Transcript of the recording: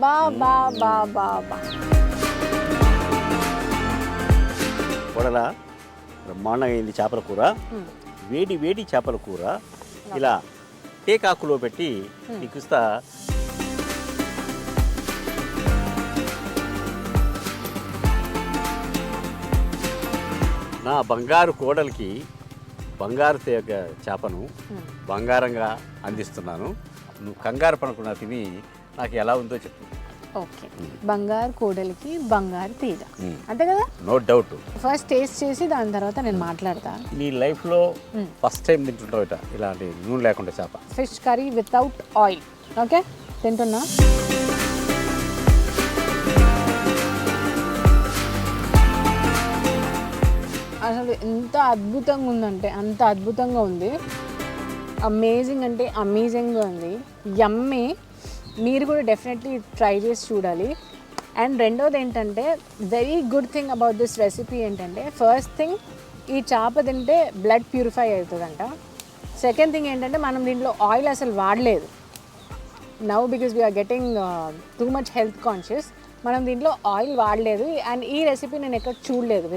బా బా బా బా బా. వడలా బ్రహ్మాండంగా అయింది చేపల కూర. వేడి వేడి చేపల కూర. ఇలా టేకాకులో పెట్టి నీకు ఇస్తా నా బంగారు కోడలికి బంగారు తేగ చేపను బంగారంగా అందిస్తున్నాను. నువ్వు కంగారు పడకుండా తిని నాకు ఎలా ఉందో చెప్పు. ఓకే. బంగారు కోడలికి బంగారు తీగ. అంతే కదా? నో డౌట్ ఫస్ట్ టేస్ట్ చేసి దాని తర్వాత నేను మాట్లాడతా. నీ లైఫ్లో ఫస్ట్ టైం తింటుంటావు ఇట ఇలాంటి నూనె లేకుండా చేప. Fish curry without oil okay తింటున్నా? అసలు ఎంత అద్భుతంగా ఉందంటే అంత అద్భుతంగా ఉంది. అమేజింగ్ అంటే అమేజింగ్గా ఉంది. యమ్మీ మీరు కూడా డెఫినెట్లీ ట్రై చేసి చూడాలి. అండ్ రెండోది ఏంటంటే very good thing about this recipe ఏంటంటే ఫస్ట్ థింగ్ ఈ చేప తింటే బ్లడ్ ప్యూరిఫై అవుతుందంట. సెకండ్ థింగ్ ఏంటంటే మనం దీంట్లో ఆయిల్ అసలు వాడలేదు. Now because we are getting too much health conscious మనం దీంట్లో ఆయిల్ వాడలేదు. అండ్ ఈ రెసిపీ నేను ఎక్కడ చూడలేదు.